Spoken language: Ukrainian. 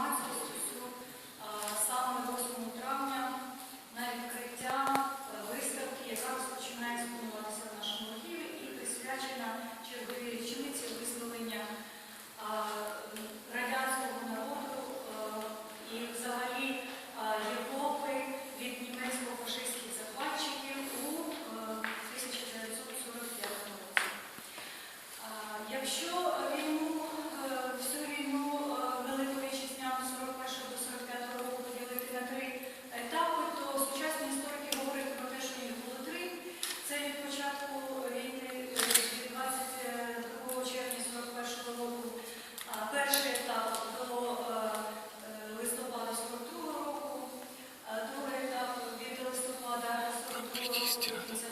громадськістю саме 8 травня на відкриття е, виставки, яка розпочинає експонуватися в нашому архіві і присвячена черговій річниці визволення радянського народу е, і взагалі Європи від німецько-фашистських захватчиків у е, 1945 році. Якщо 其他的。